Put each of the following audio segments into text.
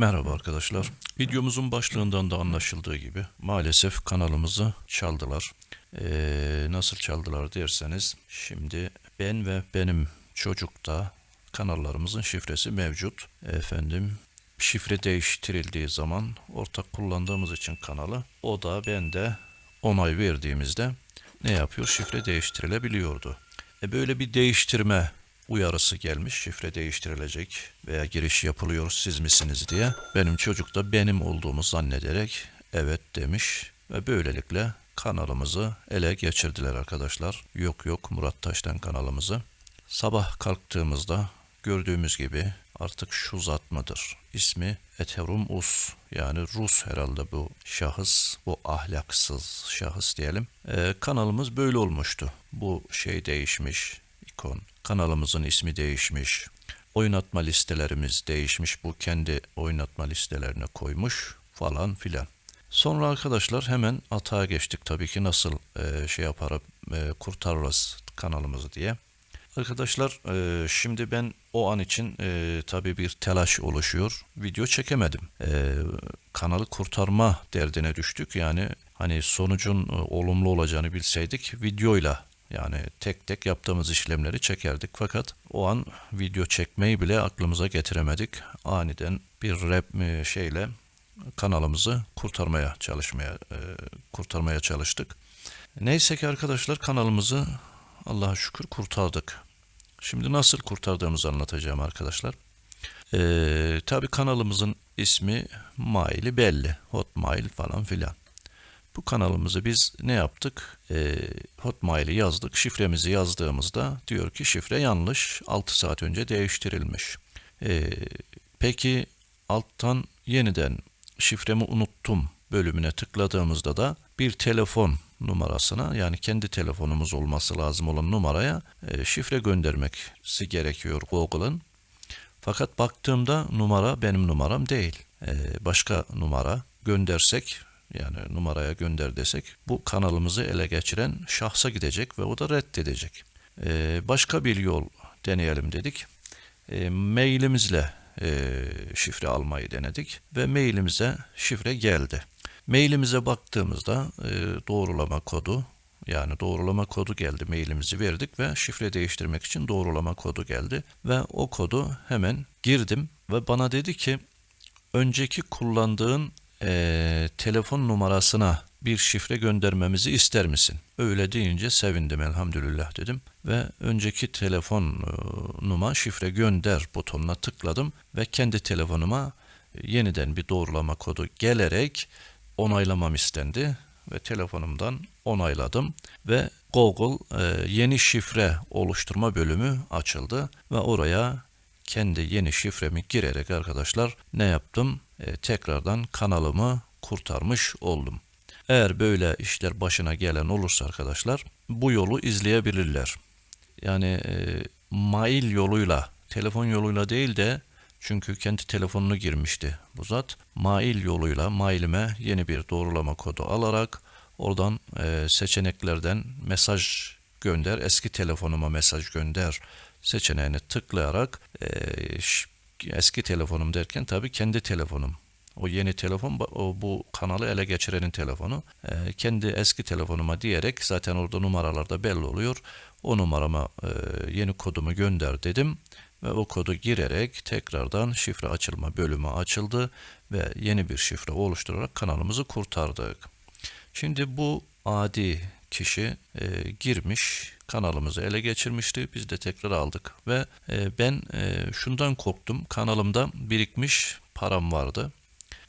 Merhaba arkadaşlar. Videomuzun başlığından da anlaşıldığı gibi maalesef kanalımızı çaldılar. Ee, nasıl çaldılar derseniz şimdi ben ve benim çocukta kanallarımızın şifresi mevcut. Efendim şifre değiştirildiği zaman ortak kullandığımız için kanalı o da ben de onay verdiğimizde ne yapıyor? Şifre değiştirilebiliyordu. E böyle bir değiştirme uyarısı gelmiş. Şifre değiştirilecek veya giriş yapılıyor siz misiniz diye. Benim çocuk da benim olduğumu zannederek evet demiş ve böylelikle kanalımızı ele geçirdiler arkadaşlar. Yok yok Murat Taş'tan kanalımızı. Sabah kalktığımızda gördüğümüz gibi artık şu zat mıdır? İsmi Etherum Us yani Rus herhalde bu şahıs, bu ahlaksız şahıs diyelim. Ee, kanalımız böyle olmuştu. Bu şey değişmiş, ikon. Kanalımızın ismi değişmiş. Oynatma listelerimiz değişmiş. Bu kendi oynatma listelerine koymuş falan filan. Sonra arkadaşlar hemen atağa geçtik tabii ki nasıl e, şey yaparım e, kurtarırız kanalımızı diye. Arkadaşlar e, şimdi ben o an için e, tabii bir telaş oluşuyor. Video çekemedim. E, kanalı kurtarma derdine düştük. Yani hani sonucun e, olumlu olacağını bilseydik videoyla yani tek tek yaptığımız işlemleri çekerdik. Fakat o an video çekmeyi bile aklımıza getiremedik. Aniden bir rap e, şeyle kanalımızı kurtarmaya çalışmaya e, kurtarmaya çalıştık. Neyse ki arkadaşlar kanalımızı Allah'a şükür kurtardık. Şimdi nasıl kurtardığımızı anlatacağım arkadaşlar. Ee, Tabi kanalımızın ismi Maili belli. Hotmail falan filan. Bu kanalımızı biz ne yaptık? Ee, Hotmail'i yazdık. Şifremizi yazdığımızda diyor ki şifre yanlış. 6 saat önce değiştirilmiş. Ee, peki alttan yeniden şifremi unuttum bölümüne tıkladığımızda da bir telefon numarasına yani kendi telefonumuz olması lazım olan numaraya e, şifre göndermesi gerekiyor Google'ın. Fakat baktığımda numara benim numaram değil. E, başka numara göndersek yani numaraya gönder desek bu kanalımızı ele geçiren şahsa gidecek ve o da reddedecek. E, başka bir yol deneyelim dedik. E, mailimizle e, şifre almayı denedik ve mailimize şifre geldi. Mailimize baktığımızda e, doğrulama kodu yani doğrulama kodu geldi mailimizi verdik ve şifre değiştirmek için doğrulama kodu geldi ve o kodu hemen girdim ve bana dedi ki önceki kullandığın e, telefon numarasına bir şifre göndermemizi ister misin? Öyle deyince sevindim elhamdülillah dedim ve önceki telefon e, şifre gönder butonuna tıkladım ve kendi telefonuma yeniden bir doğrulama kodu gelerek onaylamam istendi ve telefonumdan onayladım ve Google e, yeni şifre oluşturma bölümü açıldı ve oraya kendi yeni şifremi girerek arkadaşlar ne yaptım? E, tekrardan kanalımı kurtarmış oldum. Eğer böyle işler başına gelen olursa arkadaşlar bu yolu izleyebilirler. Yani e, mail yoluyla, telefon yoluyla değil de çünkü kendi telefonunu girmişti bu zat. Mail yoluyla mailime yeni bir doğrulama kodu alarak oradan e, seçeneklerden mesaj gönder, eski telefonuma mesaj gönder seçeneğini tıklayarak e, eski telefonum derken tabii kendi telefonum. O yeni telefon o bu kanalı ele geçirenin telefonu. E, kendi eski telefonuma diyerek zaten orada numaralarda belli oluyor. O numarama e, yeni kodumu gönder dedim ve o kodu girerek tekrardan şifre açılma bölümü açıldı ve yeni bir şifre oluşturarak kanalımızı kurtardık. Şimdi bu adi kişi e, girmiş kanalımızı ele geçirmişti. Biz de tekrar aldık ve e, ben e, şundan korktum. Kanalımda birikmiş param vardı.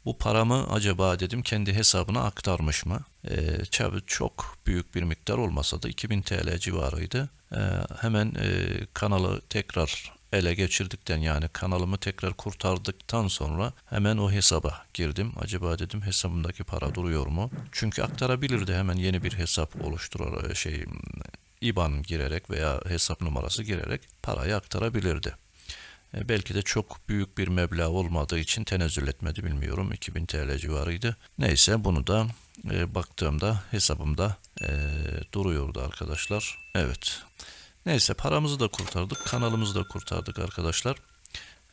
Bu paramı acaba dedim kendi hesabına aktarmış mı? E, çok büyük bir miktar olmasa da 2000 TL civarıydı. E, hemen e, kanalı tekrar ele geçirdikten yani kanalımı tekrar kurtardıktan sonra hemen o hesaba girdim. Acaba dedim hesabımdaki para duruyor mu? Çünkü aktarabilirdi hemen yeni bir hesap oluşturarak şey IBAN girerek veya hesap numarası girerek parayı aktarabilirdi. E, belki de çok büyük bir meblağ olmadığı için tenezzül etmedi bilmiyorum. 2000 TL civarıydı. Neyse bunu da e, baktığımda hesabımda e, duruyordu arkadaşlar. Evet. Neyse paramızı da kurtardık. Kanalımızı da kurtardık arkadaşlar.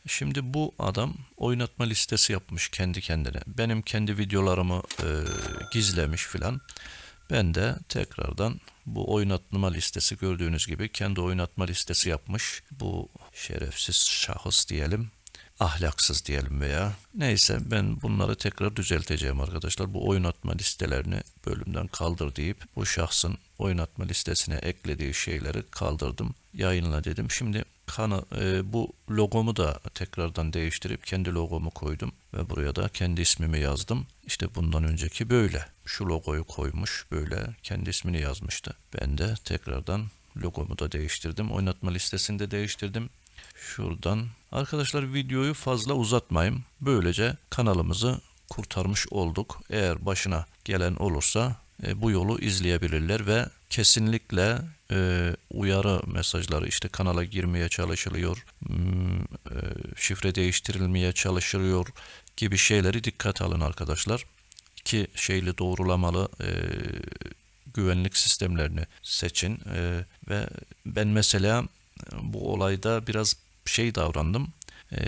Şimdi bu adam oynatma listesi yapmış kendi kendine. Benim kendi videolarımı e, gizlemiş filan. Ben de tekrardan bu oynatma listesi gördüğünüz gibi kendi oynatma listesi yapmış. Bu şerefsiz şahıs diyelim. Ahlaksız diyelim veya neyse ben bunları tekrar düzelteceğim arkadaşlar. Bu oynatma listelerini bölümden kaldır deyip bu şahsın oynatma listesine eklediği şeyleri kaldırdım. Yayınla dedim. Şimdi kana, e, bu logomu da tekrardan değiştirip kendi logomu koydum ve buraya da kendi ismimi yazdım. İşte bundan önceki böyle. Şu logoyu koymuş böyle kendi ismini yazmıştı. Ben de tekrardan logomu da değiştirdim. Oynatma listesini de değiştirdim. Şuradan arkadaşlar videoyu fazla uzatmayayım. Böylece kanalımızı kurtarmış olduk. Eğer başına gelen olursa e, bu yolu izleyebilirler ve kesinlikle e, uyarı mesajları işte kanala girmeye çalışılıyor, hmm, e, şifre değiştirilmeye çalışılıyor gibi şeyleri dikkat alın arkadaşlar. İki şeyli doğrulamalı e, güvenlik sistemlerini seçin E, ve ben mesela bu olayda biraz şey davrandım. E,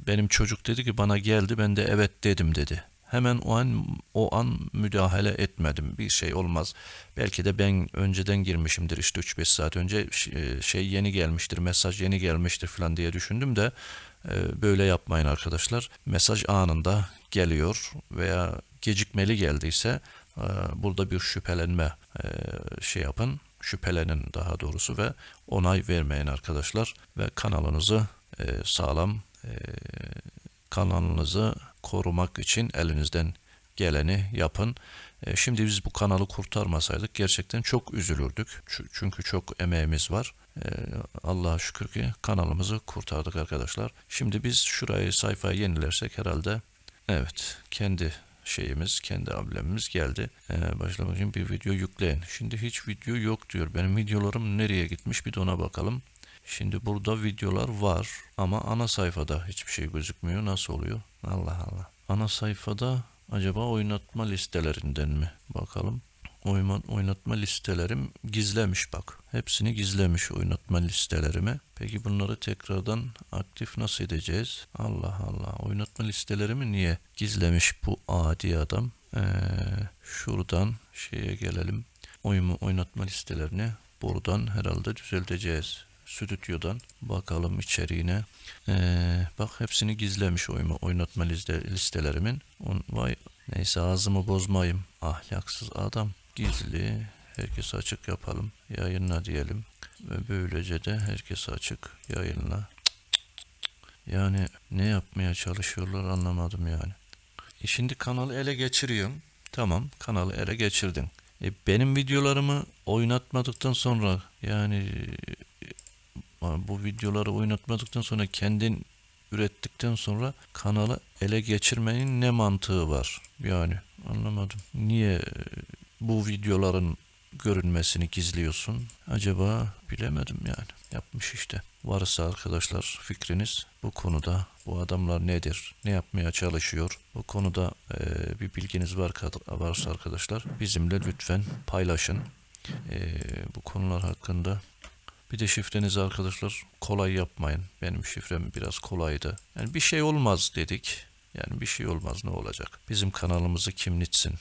benim çocuk dedi ki bana geldi ben de evet dedim dedi. Hemen o an o an müdahale etmedim. Bir şey olmaz. Belki de ben önceden girmişimdir işte 3-5 saat önce Ş- şey yeni gelmiştir, mesaj yeni gelmiştir falan diye düşündüm de e, böyle yapmayın arkadaşlar. Mesaj anında geliyor veya gecikmeli geldiyse e, burada bir şüphelenme e, şey yapın. Şüphelenin daha doğrusu ve onay vermeyin arkadaşlar ve kanalınızı e, sağlam e, kanalınızı korumak için elinizden geleni yapın. E, Şimdi biz bu kanalı kurtarmasaydık gerçekten çok üzülürdük. Çü- Çünkü çok emeğimiz var. E, Allah'a şükür ki kanalımızı kurtardık arkadaşlar. Şimdi biz şurayı sayfayı yenilersek herhalde evet kendi şeyimiz, kendi amblemimiz geldi. Ee, başlamak için bir video yükleyin. Şimdi hiç video yok diyor. Benim videolarım nereye gitmiş bir de ona bakalım. Şimdi burada videolar var ama ana sayfada hiçbir şey gözükmüyor. Nasıl oluyor? Allah Allah. Ana sayfada acaba oynatma listelerinden mi? Bakalım. Oyma, oynatma listelerim gizlemiş bak. Hepsini gizlemiş oynatma listelerimi. Peki bunları tekrardan aktif nasıl edeceğiz? Allah Allah. Oynatma listelerimi niye gizlemiş bu adi adam? Ee, şuradan şeye gelelim. Oyun, oynatma listelerini buradan herhalde düzelteceğiz. Stüdyodan bakalım içeriğine. Ee, bak hepsini gizlemiş oyma, oynatma liste, listelerimin. On, vay neyse ağzımı bozmayayım. Ahlaksız adam. Gizli. Herkese açık yapalım. Yayınla diyelim. Ve böylece de herkese açık. Yayınla. Yani ne yapmaya çalışıyorlar anlamadım yani. E şimdi kanalı ele geçiriyorum. Tamam kanalı ele geçirdin. E benim videolarımı oynatmadıktan sonra yani bu videoları oynatmadıktan sonra kendin ürettikten sonra kanalı ele geçirmenin ne mantığı var? Yani anlamadım. Niye e, bu videoların görünmesini gizliyorsun? Acaba bilemedim yani. Yapmış işte. Varsa arkadaşlar fikriniz bu konuda bu adamlar nedir? Ne yapmaya çalışıyor? Bu konuda e, bir bilginiz var varsa arkadaşlar bizimle lütfen paylaşın. E, bu konular hakkında bir de şifrenizi arkadaşlar kolay yapmayın. Benim şifrem biraz kolaydı. Yani bir şey olmaz dedik. Yani bir şey olmaz ne olacak? Bizim kanalımızı kim nitsin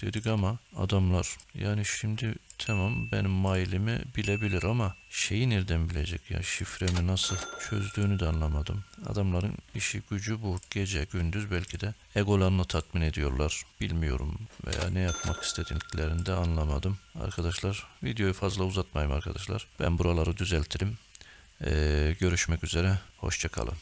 dedik ama adamlar yani şimdi tamam benim mailimi bilebilir ama şeyi nereden bilecek ya şifremi nasıl çözdüğünü de anlamadım. Adamların işi gücü bu gece gündüz belki de egolarını tatmin ediyorlar. Bilmiyorum veya ne yapmak istediklerini de anlamadım. Arkadaşlar videoyu fazla uzatmayayım arkadaşlar. Ben buraları düzeltirim. Ee, görüşmek üzere. Hoşçakalın.